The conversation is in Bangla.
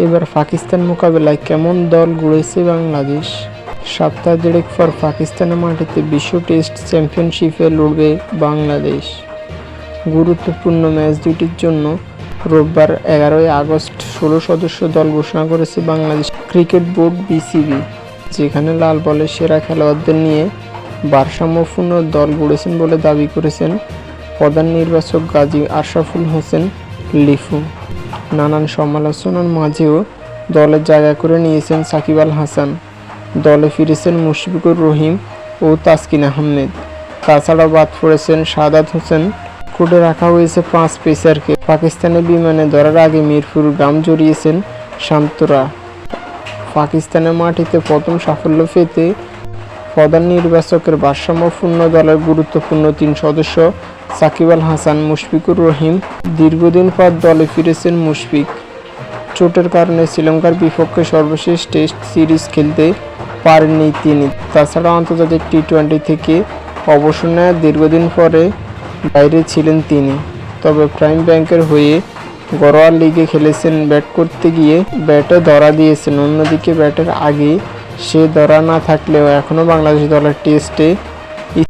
এবার পাকিস্তান মোকাবেলায় কেমন দল গড়েছে বাংলাদেশ? সপ্তাহ দেড়েক পর পাকিস্তানের মাটিতে বিশ্ব টেস্ট চ্যাম্পিয়নশিপে লড়বে বাংলাদেশ। গুরুত্বপূর্ণ ম্যাচ দুটির জন্য রোববার এগারোই আগস্ট ষোলো সদস্য দল ঘোষণা করেছে বাংলাদেশ ক্রিকেট বোর্ড বিসিবি, যেখানে লাল বলের সেরা খেলোয়াড়দের নিয়ে ভারসাম্যপূর্ণ দল গড়েছেন বলে দাবি করেছেন প্রধান নির্বাচক গাজী আশরাফুল হোসেন লিফু। নানান সমালোচনার মাঝেও দলে জায়গা করে নিয়েছেন সাকিব আল হাসান। দলে ফিরেছেন মুশফিকুর রহিম ও তাসকিন আহমেদ। তাছাড়াও বাদ পড়েছেন সাদাত হোসেন। কোর্টে রাখা হয়েছে পাঁচ পেসারকে। পাকিস্তানের বিমানে ধরার আগে মিরপুর গ্রাম জড়িয়েছেন শান্তরা। পাকিস্তানের মাটিতে প্রথম সাফল্য পেতে প্রধান নির্বাচকের ভারসাম্যপূর্ণ দলের গুরুত্বপূর্ণ তিন সদস্য সাকিব আল হাসান, মুশফিকুর রহিম দীর্ঘদিন পর দলে ফিরেছেন মুশফিক। চোটের কারণে শ্রীলঙ্কার বিপক্ষে সর্বশেষ টেস্ট সিরিজ খেলতে পারেননি তিনি। তাছাড়া আন্তর্জাতিক টি টোয়েন্টি থেকে অবসর নেওয়ার দীর্ঘদিন পরে বাইরে ছিলেন তিনি। তবে প্রাইম ব্যাংকের হয়ে ঘরোয়া লিগে খেলেছেন। ব্যাট করতে গিয়ে ব্যাটে ধরা দিয়েছেন। অন্যদিকে ব্যাটের আগে সে ধরা না থাকলেও এখনও বাংলাদেশ দলের টেস্টে